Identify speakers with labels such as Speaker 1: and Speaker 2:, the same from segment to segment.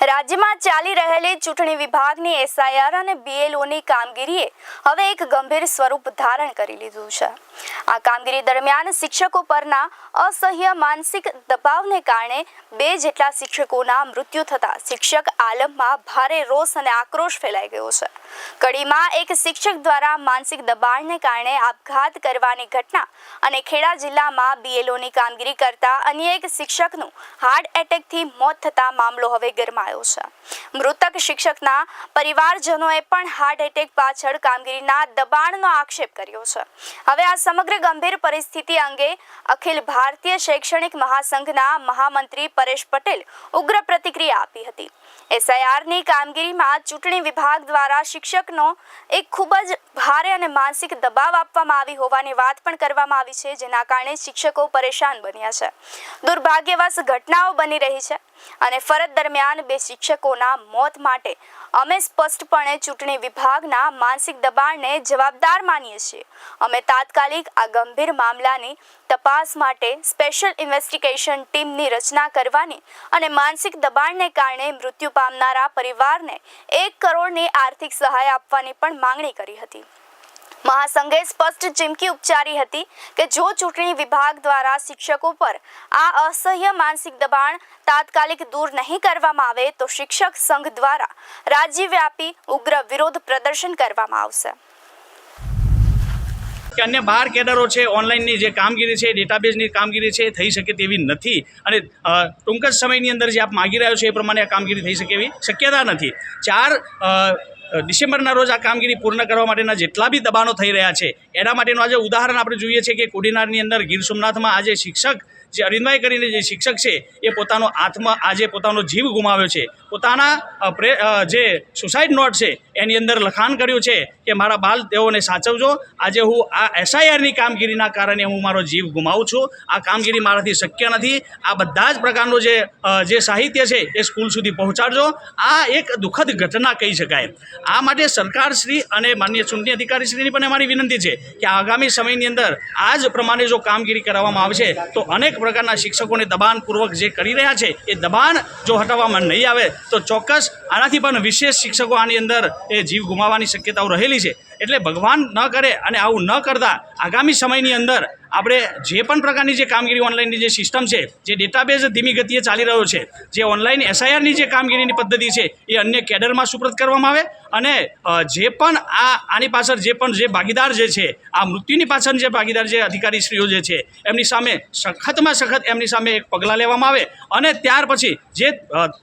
Speaker 1: રાજ્યમાં ચાલી રહેલી ચૂંટણી વિભાગની એસઆઈઆર અને બીએલઓની કામગીરીએ હવે એક ગંભીર સ્વરૂપ ધારણ કરી લીધું છે. આ કામગીરી દરમિયાન શિક્ષકો પરના અસહ્ય માનસિક દબાવને કારણે બે જેટલા શિક્ષકોના મૃત્યુ થતા શિક્ષક આલમમાં ભારે રોષ અને આક્રોશ ફેલાઈ ગયો છે. કડીમાં એક શિક્ષક દ્વારા માનસિક દબાણને કારણે આપઘાત કરવાની ઘટના અને ખેડા જિલ્લામાં બીએલઓની કામગીરી કરતા અન્ય એક શિક્ષકનું હાર્ટ એટેકથી મોત થતા મામલો હવે ગરમાયો છે. મૃતક શિક્ષકના પરિવારજનોએ પણ હાર્ટ એટેક પાછળ કામગીરીના દબાણનો આક્ષેપ કર્યો છે. હવે આ સમગ્ર ગંભીર પરિસ્થિતિ અંગે અખિલ ભારતીય શૈક્ષણિક મહાસંઘના મહામંત્રી પરેશ પટેલ ઉગ્ર પ્રતિક્રિયા આપી હતી. એસઆઈઆરની કામગીરીમાં ચૂંટણી વિભાગ દ્વારા શિક્ષકનો એક ખૂબ જ ભારે અને માનસિક દબાવ આપવામાં આવી હોવાની વાત પણ કરવામાં આવી છે, જેના કારણે શિક્ષકો પરેશાન બન્યા છે. દુર્ભાગ્યવશ ઘટનાઓ બની રહી છે. અને ફરજ દરમિયાન બે શિક્ષકોના મોત માટે અમે સ્પષ્ટપણે ચૂંટણી વિભાગના માનસિક દબાણને જવાબદાર માનીએ છીએ. અમે તાત્કાલિક આ ગંભીર મામલાની તપાસ માટે સ્પેશિયલ ઇન્વેસ્ટિગેશન ટીમની રચના કરવાની અને માનસિક દબાણને કારણે મૃત્યુ પામનારા પરિવારને એક કરોડની આર્થિક સહાય આપવાની પણ માંગણી કરી હતી. મહાસંઘે સ્પષ્ટ ચીમકી ઉચ્ચારી હતી કે જો ચૂંટણી વિભાગ દ્વારા શિક્ષકો પર આ અસહ્ય માનસિક દબાણ તાત્કાલિક દૂર નહીં કરવામાં આવે તો શિક્ષક સંઘ દ્વારા રાજ્યવ્યાપી ઉગ્ર વિરોધ પ્રદર્શન કરવામાં આવશે.
Speaker 2: કે અન્ય બહાર કેડરો છે, ઓનલાઈનની જે કામગીરી છે, ડેટાબેઝની કામગીરી છે થઈ શકે તેવી નથી. અને ટૂંક જ સમયની અંદર જે આપ માગી રહ્યો છો એ પ્રમાણે આ કામગીરી થઈ શકે એવી શક્યતા નથી. ચાર ડિસેમ્બરના રોજ આ કામગીરી પૂર્ણ કરવા માટેના જેટલા બી દબાણો થઈ રહ્યા છે, એના માટેનું આજે ઉદાહરણ આપણે જોઈએ છીએ કે કોડીનારની અંદર ગીર સોમનાથમાં આજે શિક્ષક જે અરવિંદભાઈ કરીને જે શિક્ષક છે, એ પોતાનો આત્મા, આજે પોતાનો જીવ ગુમાવ્યો છે. પોતાના જે સુસાઇડ નોટ છે, એની અંદર લખાણ કર્યું છે કે મારા બાલ તેઓને સાચવજો. આજે હું આ એસઆઈઆરની કામગીરીના કારણે હું મારો જીવ ગુમાવું છું. આ કામગીરી મારાથી શક્ય નથી. આ બધા જ પ્રકારનું જે જે સાહિત્ય છે એ સ્કૂલ સુધી પહોંચાડજો. આ એક દુઃખદ ઘટના કહી શકાય. આ માટે સરકારશ્રી અને માન્ય ચૂંટણી અધિકારીશ્રીની પણ અમારી વિનંતી છે કે આગામી સમયની અંદર આ જ પ્રમાણે જો કામગીરી કરવામાં આવશે, તો અનેક પ્રકારના શિક્ષકોને દબાણપૂર્વક જે કરી રહ્યા છે, એ દબાણ જો હટાવવામાં નહીં આવે, તો ચોક્કસ આનાથી પણ વિશેષ શિક્ષકો આની અંદર એ જીવ ગુમાવવાની શક્યતાઓ રહેલી છે. એટલે ભગવાન ન કરે અને આવું ન કરતા આગામી સમયની અંદર આપણે જે પણ પ્રકારની જે કામગીરી ઓનલાઈનની જે સિસ્ટમ છે, જે ડેટાબેઝ ધીમી ગતિએ ચાલી રહ્યો છે, જે ઓનલાઈન એસઆઈઆરની જે કામગીરીની પદ્ધતિ છે, એ અન્ય કેડરમાં સુપ્રત કરવામાં આવે અને જે પણ આ, આની પાછળ જે પણ જે ભાગીદાર જે છે, આ મૃત્યુની પાછળ જે ભાગીદાર જે અધિકારીશ્રીઓ જે છે, એમની સામે સખતમાં સખત એમની સામે એક પગલાં લેવામાં આવે અને ત્યાર પછી જે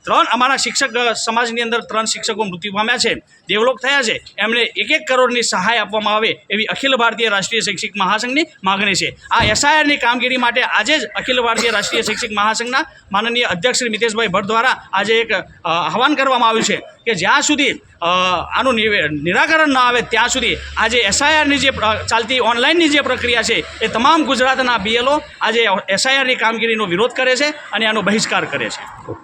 Speaker 2: ત્રણ અમારા શિક્ષક સમાજની અંદર ત્રણ શિક્ષકો મૃત્યુ પામ્યા છે ડેવલોપ થયા છે એમને એક એક કરોડની સહાય આપવામાં આવે એવી અખિલ ભારતીય રાષ્ટ્રીય શૈક્ષિક મહાસંઘની માગણી છે. આ એસઆઈઆરની કામગીરી માટે આજે જ અખિલ ભારતીય રાષ્ટ્રીય શિક્ષક મહાસંઘના માનનીય અધ્યક્ષ શ્રી મિતેશભાઈ ભટ્ટ દ્વારા આજે એક આહવાન કરવામાં આવ્યું છે કે જ્યાં સુધી આનું નિરાકરણ ન આવે ત્યાં સુધી આજે એસઆઈઆરની જે ચાલતી ઓનલાઈનની જે પ્રક્રિયા છે એ તમામ ગુજરાતના બીએલઓ આજે એસઆઈઆરની કામગીરીનો વિરોધ કરે છે અને આનો બહિષ્કાર કરે છે.